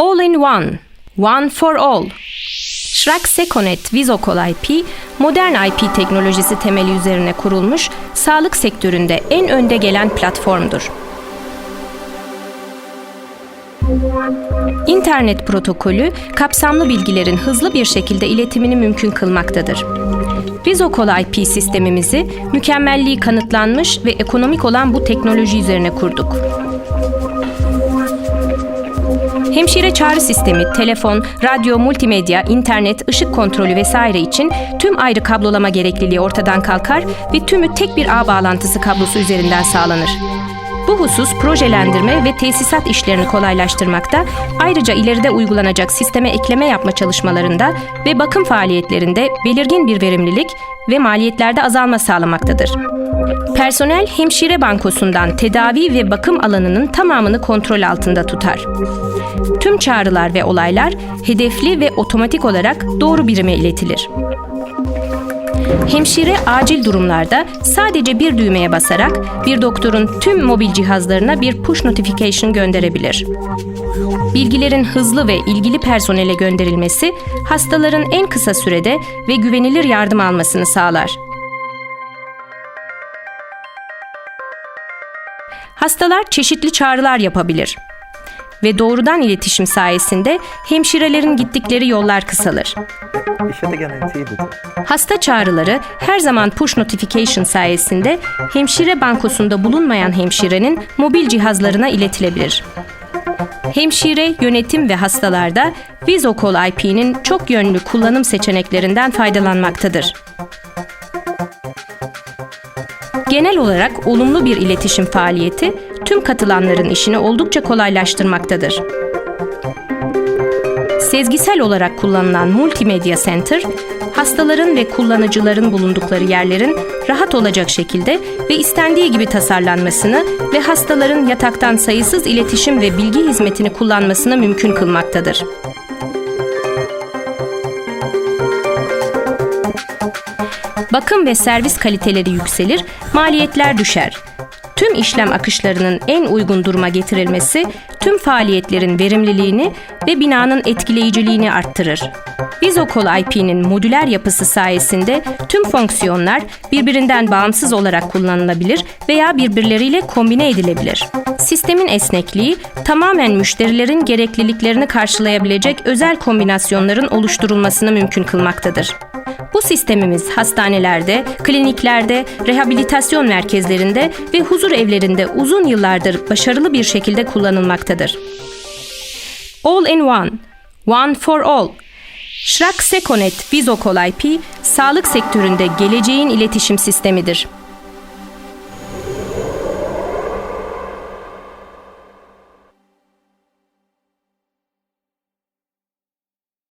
All in One, One for All. Şrak Seconet Vizocol IP, modern IP teknolojisi temeli üzerine kurulmuş, sağlık sektöründe en önde gelen platformdur. İnternet protokolü kapsamlı bilgilerin hızlı bir şekilde iletimini mümkün kılmaktadır. Vizocol IP sistemimizi mükemmelliği kanıtlanmış ve ekonomik olan bu teknoloji üzerine kurduk. Hemşire çağrı sistemi, telefon, radyo, multimedya, internet, ışık kontrolü vesaire için tüm ayrı kablolama gerekliliği ortadan kalkar ve tümü tek bir ağ bağlantısı kablosu üzerinden sağlanır. Bu husus projelendirme ve tesisat işlerini kolaylaştırmakta, ayrıca ileride uygulanacak sisteme ekleme yapma çalışmalarında ve bakım faaliyetlerinde belirgin bir verimlilik ve maliyetlerde azalma sağlamaktadır. Personel hemşire bankosundan tedavi ve bakım alanının tamamını kontrol altında tutar. Tüm çağrılar ve olaylar hedefli ve otomatik olarak doğru birime iletilir. Hemşire acil durumlarda sadece bir düğmeye basarak bir doktorun tüm mobil cihazlarına bir push notification gönderebilir. Bilgilerin hızlı ve ilgili personele gönderilmesi hastaların en kısa sürede ve güvenilir yardım almasını sağlar. Hastalar çeşitli çağrılar yapabilir ve doğrudan iletişim sayesinde hemşirelerin gittikleri yollar kısalır. Hasta çağrıları her zaman push notification sayesinde hemşire bankosunda bulunmayan hemşirenin mobil cihazlarına iletilebilir. Hemşire, yönetim ve hastalarda VisoCall IP'nin çok yönlü kullanım seçeneklerinden faydalanmaktadır. Genel olarak olumlu bir iletişim faaliyeti tüm katılanların işini oldukça kolaylaştırmaktadır. Sezgisel olarak kullanılan Multimedia Center, hastaların ve kullanıcıların bulundukları yerlerin rahat olacak şekilde ve istendiği gibi tasarlanmasını ve hastaların yataktan sayısız iletişim ve bilgi hizmetini kullanmasını mümkün kılmaktadır. Bakım ve servis kaliteleri yükselir, maliyetler düşer. Tüm işlem akışlarının en uygun duruma getirilmesi tüm faaliyetlerin verimliliğini ve binanın etkileyiciliğini arttırır. Vizocol IP'nin modüler yapısı sayesinde tüm fonksiyonlar birbirinden bağımsız olarak kullanılabilir veya birbirleriyle kombine edilebilir. Sistemin esnekliği tamamen müşterilerin gerekliliklerini karşılayabilecek özel kombinasyonların oluşturulmasını mümkün kılmaktadır. Bu sistemimiz hastanelerde, kliniklerde, rehabilitasyon merkezlerinde ve huzur evlerinde uzun yıllardır başarılı bir şekilde kullanılmaktadır. All in One, One for All. Şrak Seconet Vizocol IP, sağlık sektöründe geleceğin iletişim sistemidir.